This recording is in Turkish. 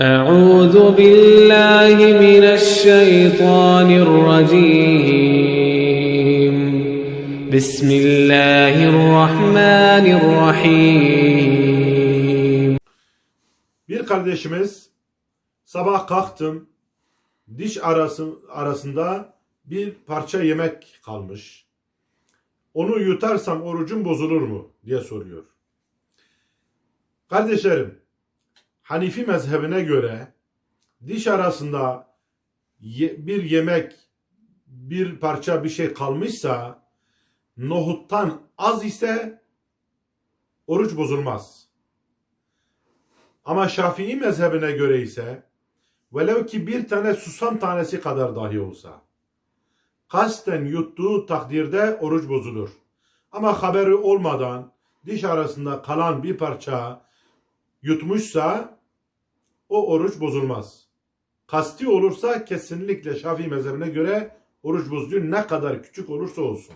أعوذ بالله من الشيطان الرجيم بسم الله الرحمن الرحيم Bir kardeşimiz sabah kalktım diş arası, arasında bir parça yemek kalmış. Onu yutarsam orucum bozulur mu diye soruyor. Kardeşlerim Hanifi mezhebine göre diş arasında ye- bir yemek bir parça bir şey kalmışsa nohuttan az ise oruç bozulmaz. Ama Şafii mezhebine göre ise velev ki bir tane susam tanesi kadar dahi olsa kasten yuttuğu takdirde oruç bozulur. Ama haberi olmadan diş arasında kalan bir parça yutmuşsa o oruç bozulmaz. Kasti olursa kesinlikle Şafii mezhebine göre oruç bozuluyor ne kadar küçük olursa olsun.